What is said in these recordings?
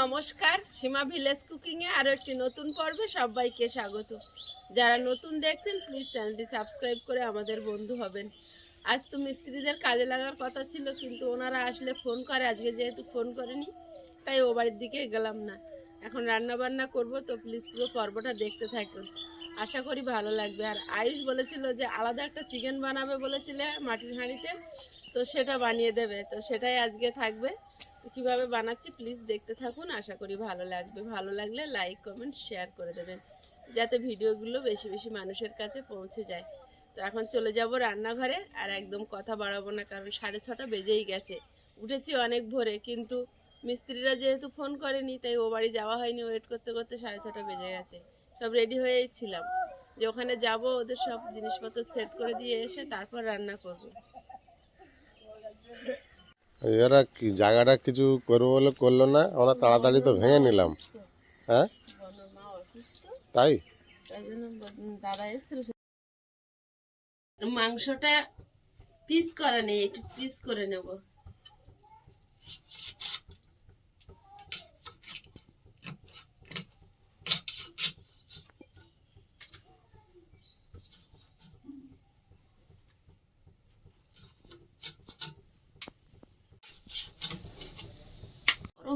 নমস্কার, সীমা ভিলেজ কুকিংয়ে আরও একটি নতুন পর্বে সবাইকে স্বাগত। যারা নতুন দেখছেন প্লিজ চ্যানেলটি সাবস্ক্রাইব করে আমাদের বন্ধু হবেন। আজ তো মিস্ত্রিদের কাজে লাগার কথা ছিল, কিন্তু ওনারা আসলে ফোন করে। আজকে যেহেতু ফোন করেনি, তাই ও বাড়ির দিকে গেলাম না। এখন রান্না বান্না করব, তো প্লিজ পুরো পর্বটা দেখতে থাকুন। আশা করি ভালো লাগবে। আর আয়ুষ বলেছিল যে আলাদা একটা চিকেন বানাবে বলেছিলে মাটির হাঁড়িতে, তো সেটা বানিয়ে দেবে। তো সেটাই আজকে থাকবে। কীভাবে বানাচ্ছি প্লিজ দেখতে থাকুন। আশা করি ভালো লাগবে। ভালো লাগলে লাইক কমেন্ট শেয়ার করে দেবেন, যাতে ভিডিওগুলো বেশি বেশি মানুষের কাছে পৌঁছে যায়। তো এখন চলে যাব রান্নাঘরে, আর একদম কথা বাড়াবো না, কারণ সাড়ে ছটা বেজেই গেছে। উঠেছি অনেক ভোরে, কিন্তু মিস্ত্রিরা যেহেতু ফোন করেনি, তাই ও বাড়ি যাওয়া হয়নি। ওয়েট করতে করতে সাড়ে ছটা বেজে গেছে। সব রেডি হয়েই ছিলাম। যে ওখানে যাব, ওদের সব জিনিসপত্র সেট করে দিয়ে এসে তারপর রান্না করব। এরা কি জায়গাটা কিছু করব বলে করল না? আমরা তাড়াতাড়ি তো ভেঙে নিলাম। হ্যাঁ? তাই? মাংসটা পিস করা নেই, একটু পিস করে নেব।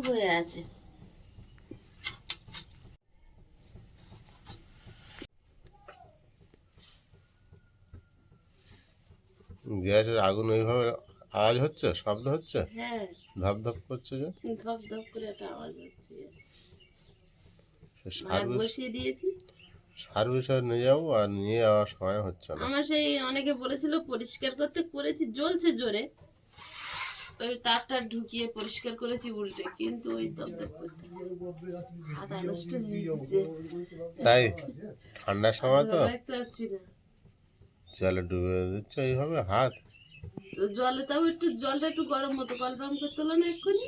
হয়ে আছে গ্যাসের আগুন ওইভাবে আওয়াজ হচ্ছে? শব্দ হচ্ছে? হ্যাঁ। ধপ ধপ করছে যে? ধপ ধপ করে একটা আওয়াজ হচ্ছে। সার্ভিস বসিয়ে দিয়েছি। সার্ভিসে নিয়ে যাব আর নিয়ে যাওয়ার সময় হচ্ছে না। আমার সেই অনেকে বলেছিল পরিষ্কার করতে করেছি জ্বলছে জোরে। ওই তারটা ঢুকিয়ে পরিষ্কার করেছি উল্টে কিন্তু ওই হাত তাই? ঠান্ডার সময় তো? জলে ডুবে দিচ্ছে এইভাবে হাত? জলে তাও একটু জলটা একটু গরম মতো কলপাম করতে হলো না এক্ষুনি।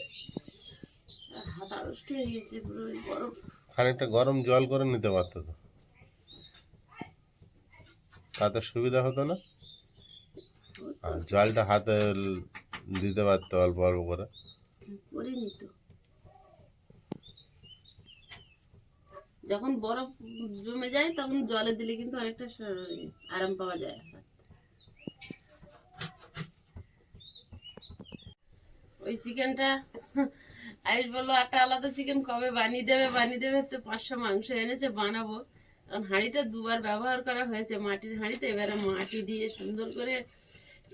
হাত আড়ষ্ট হয়ে গেছে পুরো গরম। খানিকটা গরম জল করে নিতে পারতো তো। তাতে সুবিধা হতো না? আর জলটা হাতে দিতে পারতো অল্প অল্প করে। যখন বরফ জমে যায়, তখন জলে দিলে কিন্তু অনেকটা আরাম পাওয়া যায়। ওই চিকেনটা, আয়ুষ বলল, একটা আলাদা চিকেন কবে বানিয়ে দেবে? বানিয়ে দেবে তো পাঁচশো মাংস এনেছে, বানাবো। কারণ হাঁড়িটা দুবার ব্যবহার করা হয়েছে মাটির হাঁড়িতে, এবারে মাটি দিয়ে সুন্দর করে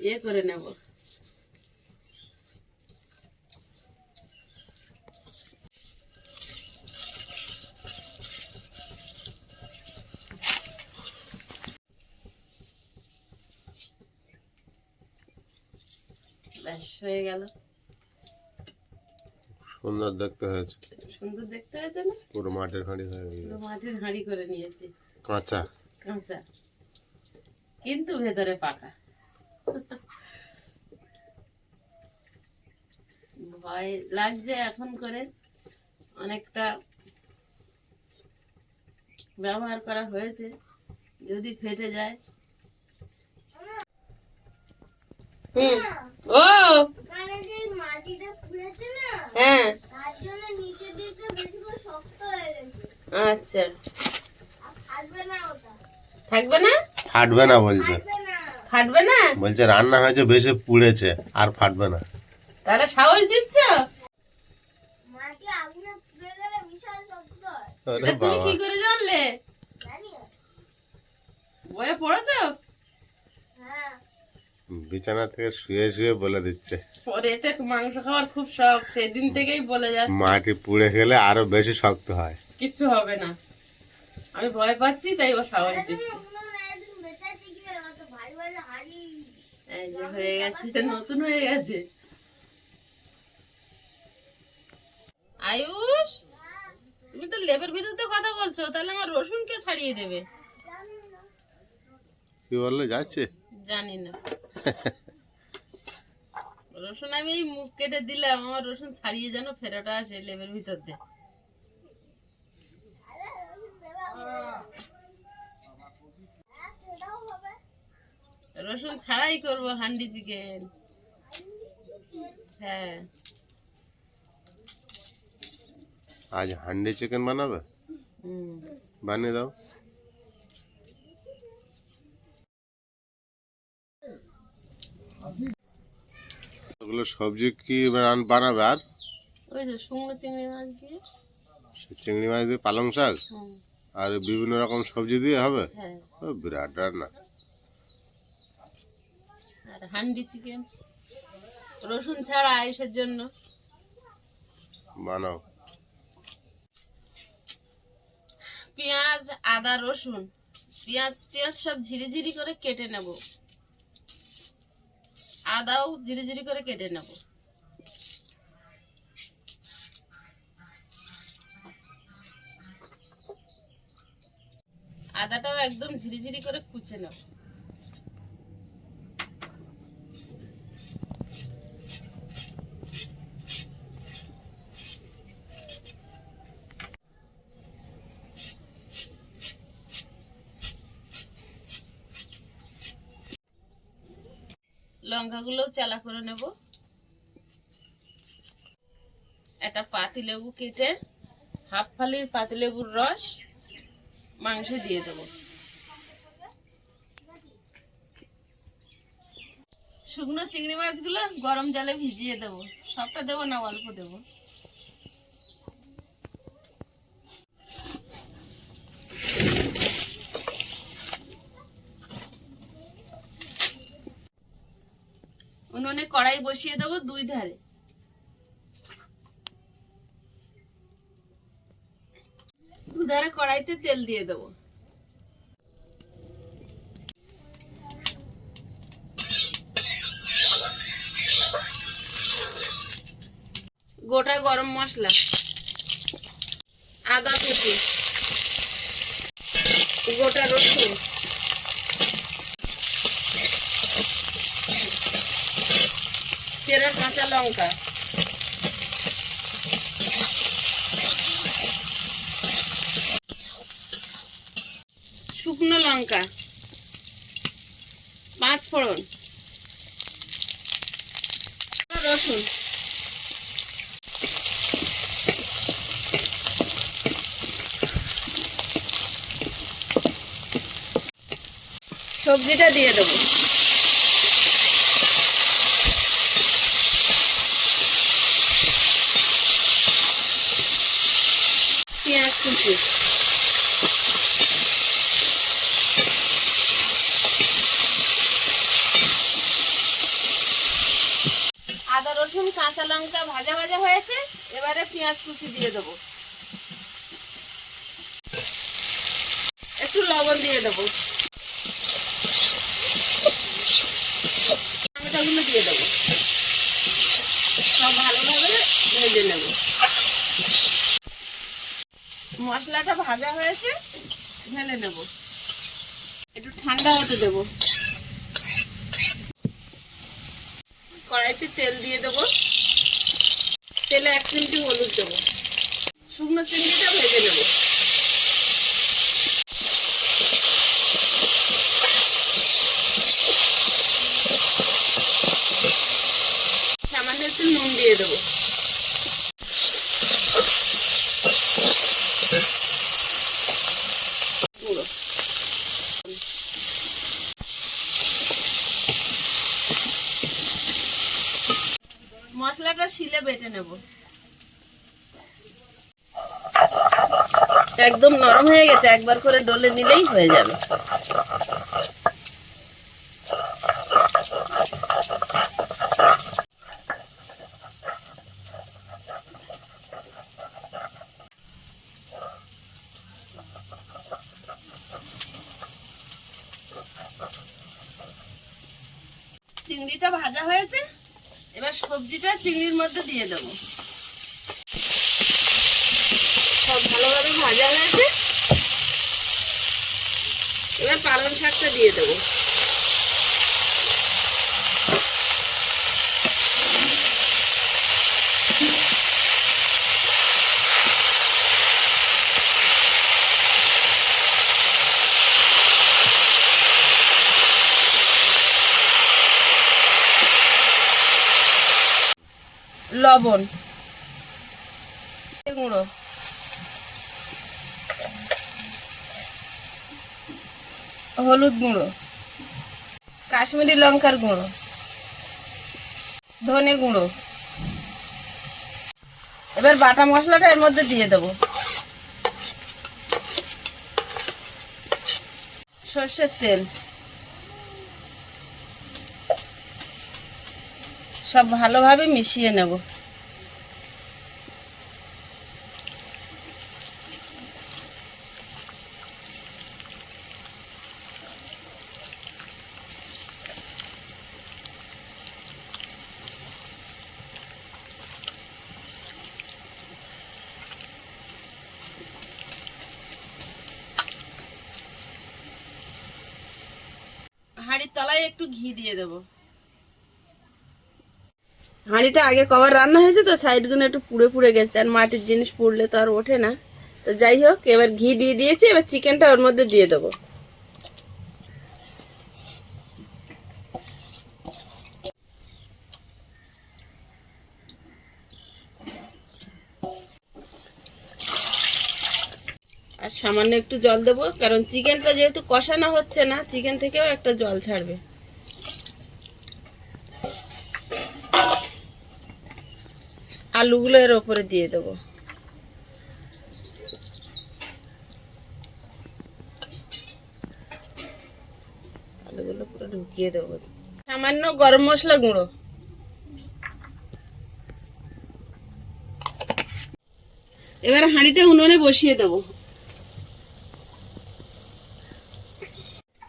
ইয়ে করে নেব। ব্যাস হয়ে গেল। সুন্দর দেখতে হয়েছে। সুন্দর দেখতে হয়েছে না? পুরো মাটির হাঁড়ি হয়ে পুরো মাটির হাঁড়ি করে নিয়েছি। কাঁচা। কাঁচা। কিন্তু ভেতরে পাকা। ভয় লাগছে এখন করে। অনেকটা ব্যবহার করা হয়েছে। যদি ফেটে যায়। হুম। ও! মানে যে মাটিটা খুঁড়েছে না হ্যাঁ। আচ্ছা। ফাটবে না থাকবে না? ফাটবে না বলছে। ফাটবে না। বলছে রান্না হয়েছে বেশি পুড়েছে আর ফাটবে না। তাহলে সাহস দিচ্ছ? মাটি আগুনে পুড়ে গেলে বিশাল শক্ত ওরে এটা তুমি কি করে জানলে? বইয়ে পড়েছো? বিছানা থেকে শুয়ে শুয়ে বলে দিচ্ছে। ওর এতে মাংস খাওয়ার খুব শখ সেদিন থেকেই বলে যাচ্ছে। মাটি পুড়ে গেলে আরও বেশি শক্ত হয়। কিচ্ছু হবে না। আমি ভয় পাচ্ছি তাই ও সাহস দিচ্ছে। হয়ে গেছে এটা নতুন হয়ে গেছে। আয়ুষ তুমি তো লেবের ভিতরতে কথা বলছো তাহলে আমার রসুন কে ছাড়িয়ে দেবে। কি বলল যাচ্ছে? জানি না। রসুন আমি এই মুখ কেটে দিলাম আমার রসুন ছাড়িয়ে যেন ফেরাটা আসে লেবের ভিতর দিয়ে। রসুন ছাড়াই করব হান্ডি চিকেন। হ্যাঁ। আজ হান্ডি চিকেন বানাবে? বানিয়ে দাও। ওগুলো সবজি কি বান- বানাবে আর? ওই যে শুকনো চিংড়ি মাছ দিয়ে। চিংড়ি মাছ দিয়ে পালং শাক? আর বিভিন্ন রকম সবজি দিয়ে হবে? হ্যাঁ। বিরাট রান্না আর হান্ডি চিকেন রসুন ছাড়া আয়ুষের জন্য। বানাও। পেঁয়াজ আদা রসুন। পেঁয়াজ টিয়াজ সব ঝিরি ঝিরি করে কেটে নেব। আদাও ঝিরি ঝিরি করে কেটে নেব। আদাটাও একদম ঝিরিঝিরি ঝিরি করে কুচে নেব। লঙ্কাগুলোও চালা করে নেব। একটা পাতিলেবু কেটে হাফ ফালির পাতিলেবুর রস মাংস দিয়ে দেব। শুকনো চিংড়ি মাছগুলো গরম জলে ভিজিয়ে দেব। সবটা দেবো না, অল্প দেবো। উনুনে কড়াই বসিয়ে দেবো দুই ধারে। দু ধারে কড়াইতে তেল দিয়ে দেবো। গোটা গরম মশলা। আদা কুচি গোটা রসুন। চেরা কাঁচা লঙ্কা। শুকনো লঙ্কা। পাঁচ ফোড়ন। রসুন। সবজিটা দিয়ে দেবো। কুচি আদা, রসুন, কাঁচা লঙ্কা ভাজা ভাজা হয়েছে, এবারে পেঁয়াজ কুচি দিয়ে দেবো। একটু লবণ দিয়ে দেবো টমেটোগুলো দিয়ে দেবো সব ভালোভাবে ভেজে নেব মশলাটা ভাজা হয়েছে, ঢেলে নেব। একটু ঠান্ডা হতে দেব। কড়াইতে তেল দিয়ে দেব। তেলে এক চিমটি হলুদ দেবো। শুকনো চিংড়িটা ভেজে নেব। সামান্য একটু নুন দিয়ে দেবো গুঁড়ো মশলাটা নেব একদম নরম হয়ে গেছে একবার করে ডলে নিলেই হয়ে যাবে। চিংড়িটা ভাজা হয়েছে? এবার সবজিটা চিংড়ির মধ্যে দিয়ে দেব। সব ভালোভাবে ভাজা হয়েছে। এবার পালং শাকটা দিয়ে দেবো। লবণ গুঁড়ো। হলুদ গুঁড়ো, কাশ্মীরি লঙ্কার গুঁড়ো, ধনে গুঁড়ো। এবার বাটা মশলাটা এর মধ্যে দিয়ে দেব। সর্ষের তেল। সব ভালোভাবে মিশিয়ে নেব। তলায় একটু ঘি দিয়ে দেবো। হাঁড়িটা আগে কবার রান্না হয়েছে তো, সাইডগুলো একটু পুড়ে পুড়ে গেছে, আর মাটির জিনিস পুড়লে তো আর ওঠে না। তো যাই হোক, এবার ঘি দিয়ে দিয়েছি, এবার চিকেনটা ওর মধ্যে দিয়ে দেবো। আর সামান্য একটু জল দেবো, কারণ চিকেনটা যেহেতু কষানো হচ্ছে না, চিকেন থেকেও একটা জল ছাড়বে। আলুগুলো এর ওপরে দিয়ে দেবো। আলুগুলো পুরো ঢুকিয়ে দেবো। সামান্য গরম মশলা গুঁড়ো। এবার হাঁড়িটা উনুনে বসিয়ে দেবো।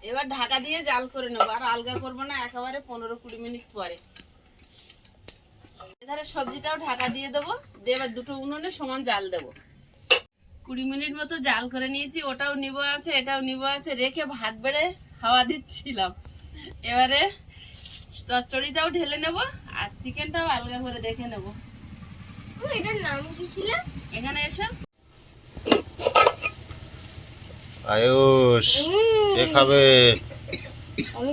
এবার ঢাকা দিয়ে জাল করে নেব। আর আলগা করব না, একেবারে পনেরো কুড়ি মিনিট পরে। এধারে সবজিটাও ঢাকা দিয়ে দেবো। দিয়ে এবার দুটো উনুনে সমান জাল দেবো। কুড়ি মিনিট মতো জাল করে নিয়েছি ওটাও নিব আছে এটাও নিব আছে রেখে ভাত বেড়ে হাওয়া দিচ্ছিলাম। এবারে চচ্চড়িটাও ঢেলে নেব আর চিকেনটাও আলগা করে দেখে নেব। এটার নাম কি ছিল? এখানে এসো। আয়ুষ কে খাবে? আমি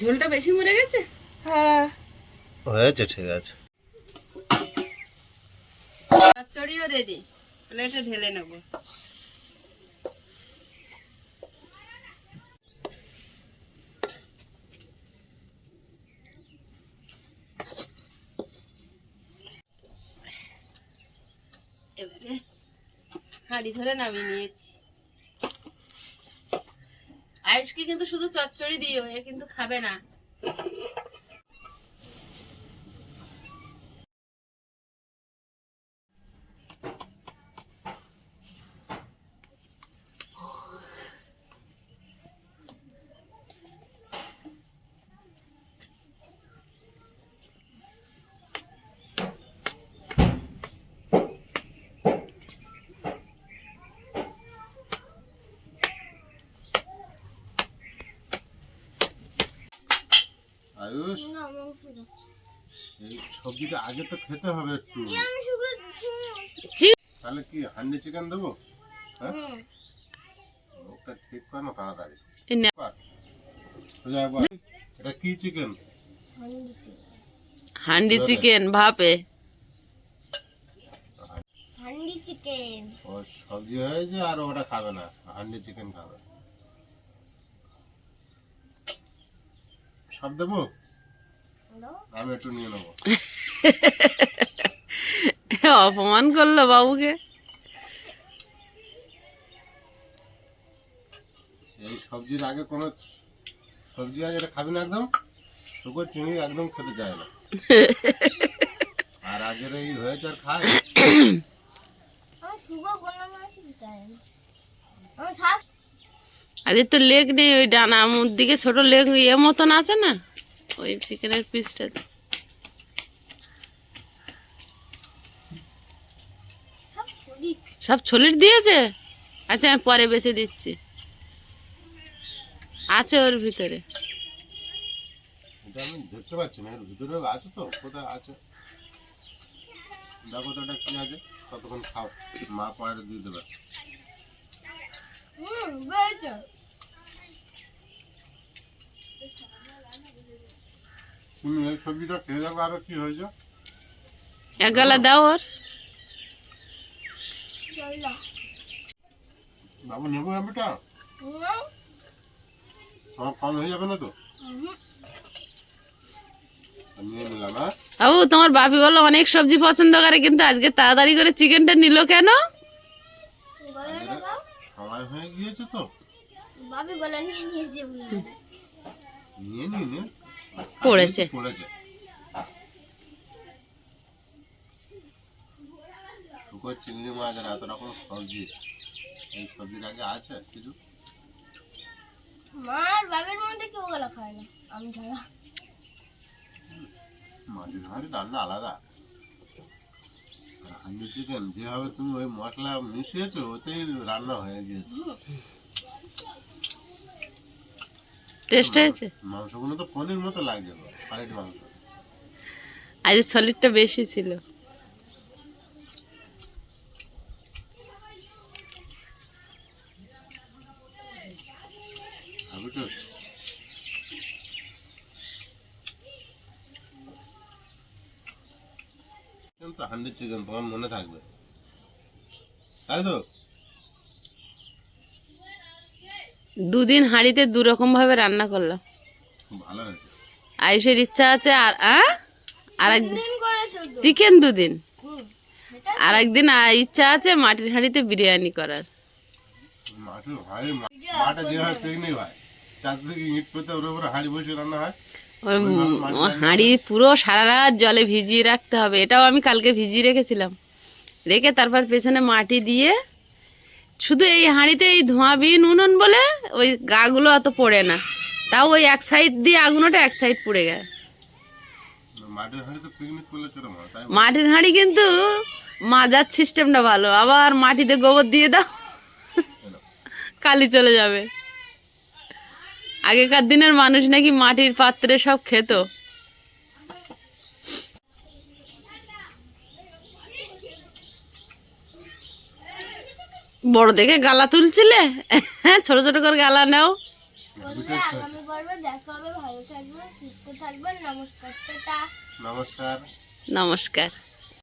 ঝোলটা বেশি মরে গেছে? হ্যাঁ। হয়েছে ঠিক আছে। চচ্চড়িও রেডি প্লেটে ঢেলে নেব। এবারে হাঁড়ি ধরে নামিয়ে নিয়েছি। আয়ুষকে কিন্তু শুধু চচ্চড়ি দিও এ কিন্তু খাবে না। আয়ুষ। এই সবজিটা আগে তো খেতে হবে একটু। তাহলে কি হান্ডি চিকেন দেবো? হ্যাঁ? ওটা ঠিক কর না। তাড়াতাড়ি। এটা কি চিকেন? হান্ডি হান্ডি চিকেন ভাপে। হান্ডি চিকেন। ও সবজি হয়েছে আর ওটা খাবে না হান্ডি চিকেন খাবে। সব দেবো? আমি একটু নিয়ে নেব। অপমান করল বাবুকে। এই সবজির আগে কোনো সবজি আছে এটা খাবি না একদম? শুকর চিংড়ি একদম খেতে চায় না। আর আগের এই হয়েছে আর খায়। আমার শুক্র কোনো মাছ না। আমার শাক আজকে তো লেগ নেই ওই ডানা মুখ দিকে ছোট লেগ ইয়ে মতন আছে না? ওই চিকেনের পিসটা সব ছলির দিয়েছে? আচ্ছা আমি পরে বেছে দিচ্ছি। আছে ওর ভিতরে। আমি দেখতে পাচ্ছি না এর ভিতরে আছে তো কোথায় আছে? দেখো তো কি আছে ততক্ষণ খাও। মা পায়ের দিয়ে দেবে। হুম বেড়েছে তুমি এই সবজিটা খেয়ে যাব আরও কি হয়েছে। এক গালা দাও ওর। বাবু নেব আমিটা হুম, কম হয়ে যাবে না তো? হুম। আমি নিয়ে নিলাম হ্যাঁ? তোমার বাপি বলো অনেক সবজি পছন্দ করে কিন্তু আজকে তাড়াতাড়ি করে চিকেনটা নিল কেন? গলাটা দাও সময় হয়ে গিয়েছে তো। বাবি গলা নিয়ে নিয়েছে নিয়ে নি নে। পড়েছে। পড়েছে শুকো চিংড়ি মাছ আর এত রকম সবজি। এই সবজির আগে আছে কিছু? মার বাবির মধ্যে কেউ গলা খায় না আমি ছাড়া। মাটির হাঁড়ি রান্না আলাদা। হান্ডি চিকেন যেভাবে তুমি ওই মশলা মিশিয়েছো ওতেই রান্না হয়ে গিয়েছে। টেস্ট হয়েছে? মাংসগুলো তো পনির মতো লাগছে পানির মাংস। আজ ছলিটটা বেশি ছিল। খাবি তো কিন্তু হান্ডি চিকেন তোমার মনে থাকবে। তাই তো? দুদিন হাঁড়িতে দু রকম ভাবে রান্না করলাম খুব ভালো হয়েছে। আয়ুষের ইচ্ছা আছে আর আর চিকেন দুদিন। আর একদিন ইচ্ছা আছে মাটির হাঁড়িতে বিরিয়ানি করার। হাঁড়ি পুরো সারা রাত জলে ভিজিয়ে রাখতে হবে। এটাও আমি কালকে ভিজিয়ে রেখেছিলাম। রেখে তারপর পেছনে মাটি দিয়ে শুধু এই হাঁড়িতে এই ধোঁয়া বিন উনুন বলে ওই গাগুলো অত পড়ে না। তাও ওই এক সাইড দিয়ে আগুনোটা এক সাইড পুড়ে গেছে মাটির হাঁড়ি কিন্তু মাজার সিস্টেমটা ভালো। আবার মাটিতে গোবর দিয়ে দাও কালি চলে যাবে। আগেকার দিনের মানুষ নাকি মাটির পাত্রে সব খেত। বড় দেখে গালা তুলছিলে? হ্যাঁ ছোট ছোট করে গালা নাও। আগামী পর্বে দেখা হবে। ভালো থাকবেন সুস্থ থাকবেন। নমস্কার নমস্কার। নমস্কার।